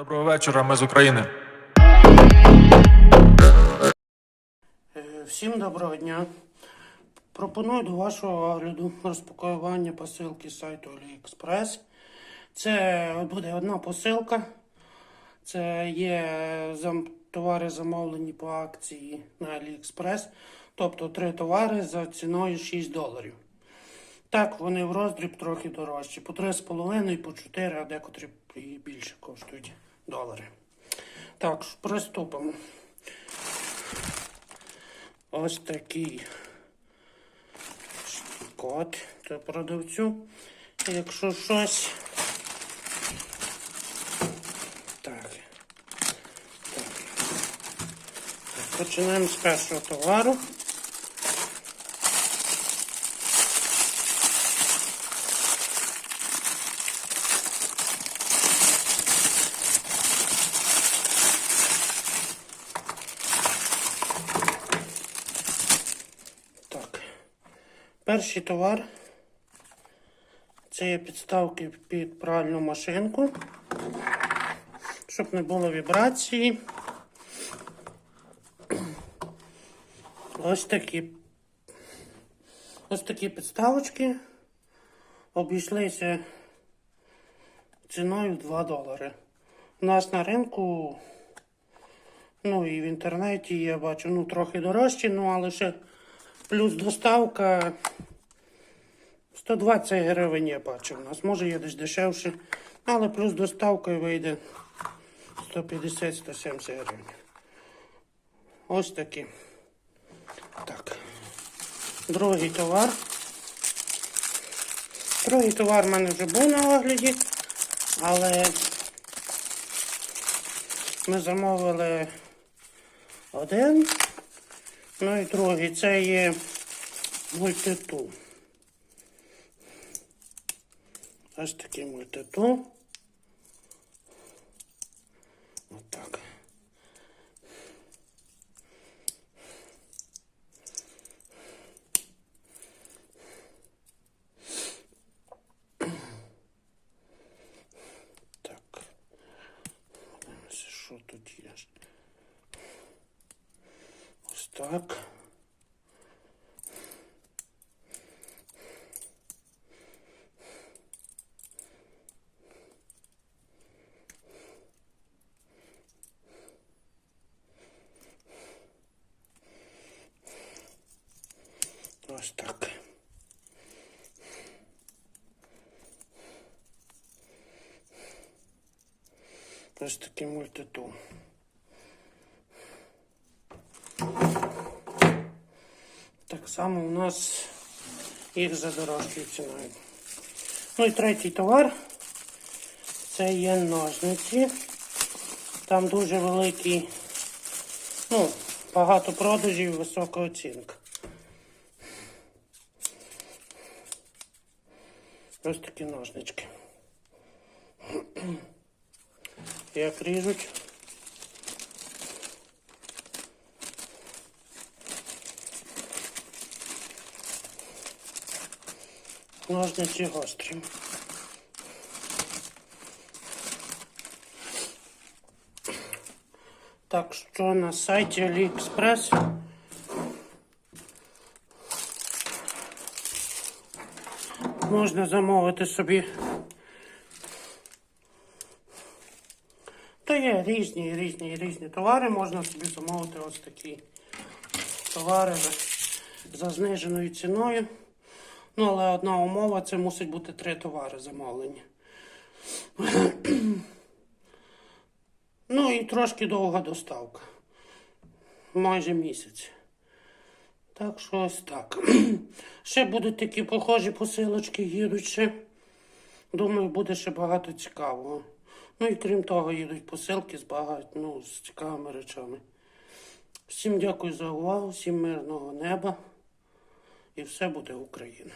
Доброго вечора, ми з України. Е, Всім доброго дня. Пропоную до вашого огляду розпакування посилки з сайту AliExpress. Це буде одна посилка. Це є товари замовлені по акції на AliExpress. Тобто три товари за ціною 6 доларів. Так, вони в роздріб трохи дорожчі. По 3,5 і по 4, а декотрі і більше коштують долари. Так, приступимо. Ось такий код та продавцю. Якщо щось. Так. так. Починаємо з першого товару. Перший товар. Це є підставки під пральну машинку. Щоб не було вібрації. Ось такі. Ось такі підставочки обійшлися ціною 2 долари. У нас на ринку, ну і в інтернеті я бачу, ну трохи дорожчі, ну але ще плюс доставка 120 гривень я бачу у нас. Може є десь дешевше, але плюс доставка вийде 150-170 гривень. Ось такі. Так. Другий товар. Другий товар в мене вже був на огляді, але ми замовили один. Ну і другий це є мультитул. Ось такий мультитул. Отак. Так. Що тут є. Так. Ось так. Ось такий мультитул. Само у нас їх за дорожчою ціною. Ну і третій товар. Це є ножниці. Там дуже великий, ну, багато продажів, висока оцінка. Ось такі ножнички. Як ріжуть. Ножниці гострі. Так що на сайті AliExpress можна замовити собі. То є різні, різні, різні товари. Можна собі замовити ось такі товари за зниженою ціною. Ну, але одна умова це мусить бути три товари замовлені. ну і трошки довга доставка. Майже місяць. Так що ось так. ще будуть такі похожі посилочки, їдуть. Думаю, буде ще багато цікавого. Ну і крім того, їдуть посилки з багато, ну, з цікавими речами. Всім дякую за увагу, всім мирного неба. І все буде Україна.